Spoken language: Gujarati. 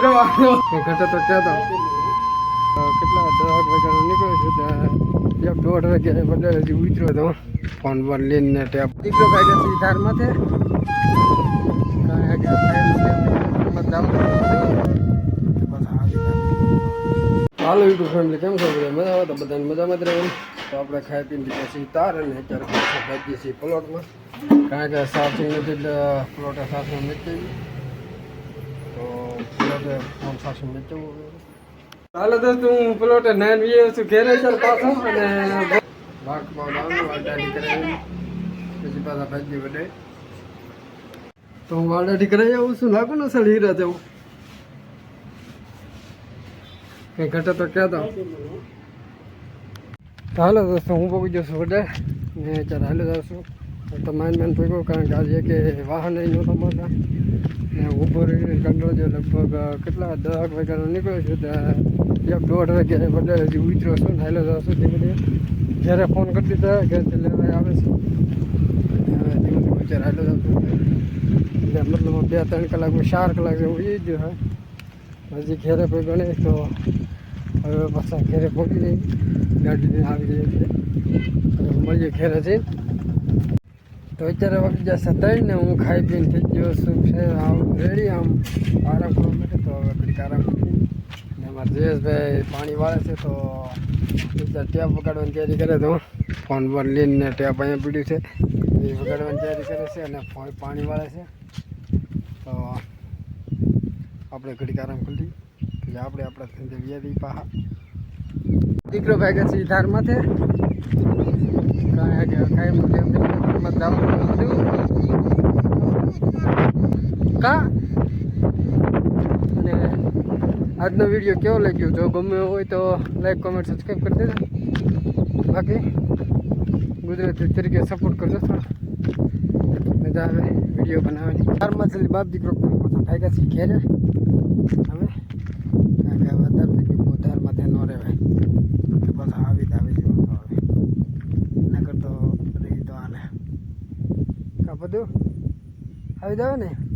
ઘટે તો કહેતો કેટલા દસ વાગ્યાનો નીકળ્યો છે ત્યાં. એક દોઢ વાગે બધા હજી ઉતર્યો તો. ફોન લઈને ટેપ દીકરો ભાઈ છે ધારમાં હાલો યુટ્યુબ ફેમિલી કેમ છો બધા? મજા આવે તો બધાને મજામાં જ રહેવું તો આપણે ખાઈ પીને પછી તાર અને અત્યારે ભાગીએ છીએ પ્લોટમાં કારણ કે સાફ નથી એટલે પ્લોટ સાફ મેચવી હાલો દોસ્ત, હું પ્લોટ નાઈન વીએ છું ઘેરે ચાલ પાછો અને ભાગ આવ્યો વાડાડી કરાવી પછી પાછા ભાગી વડે તો હું વાડાડી કરાવી આવું છું લાગુ ને સર હીરા જવું કંઈ ઘટે તો કહેતો હાલો દોસ્તો હું પગી જશું વડે ને અત્યારે હાલે છું. તો માન માન ભેગો કારણ કે આજે કે વાહન નહીં નહોતો મળતા ને ઊભો રહીને કંટ્રોલ જે લગભગ કેટલા દસ વાગ્યાનો નીકળ્યો છું ત્યાં એક દોઢ વાગે બધે હજી ઉતર્યો છું ને હાલે જાઉં છું ધીમે ધીમે જ્યારે ફોન કરતી હતા ઘેરથી લેવા આવે છે હવે ધીમે ધીમે અત્યારે હાલે જાઉં છું એટલે મતલબ બે ત્રણ કલાક ચાર કલાક જેવું એ જ હોય હજી ઘેરે ભેગો નહીં તો હવે પાછા ઘેરે પહોંચી જઈ ગાડી લઈને આવી જઈએ છીએ હવે મળીએ ઘેરે જઈને તો અત્યારે વાગી જશે ત્રણ ને હું ખાઈ પીને થઈ ગયો છું. છે આમ રેડી આમ. આરામ કરવા માટે તો હવે ઘડીક આરામ ને અમારા જયેશભાઈ પાણી વાળે છે તો અત્યારે ટેપ વગાડવાની તૈયારી કરે તો ફોન પર લઈને ટેપ અહીંયા પીડ્યું છે. એ વગાડવાની તૈયારી કરે છે અને ફોન પાણી વાળે છે. તો આપણે ઘડીક આરામ કરી આપણે આપણા ધંધે વ્યાધી પાહા. દીકરો ભાગે છે ધારમાંથી કાંઈ કે કાંઈ મુજબ ઘરમાં જવાનું કા અને આજનો વિડીયો કેવો લાગ્યો જો ગમ્યો હોય તો લાઈક કોમેન્ટ સબસ્ક્રાઈબ કરી દેજો બાકી ગુજરાતી તરીકે સપોર્ટ કરજો થોડો મજા આવે વિડીયો બનાવવાની ચારમાં છેલ્લી બાપ દીકરો પોતા ભાગ્યા છે ઘેરે હવે કારણ કે વધારે બધું? આવી જાવ ને.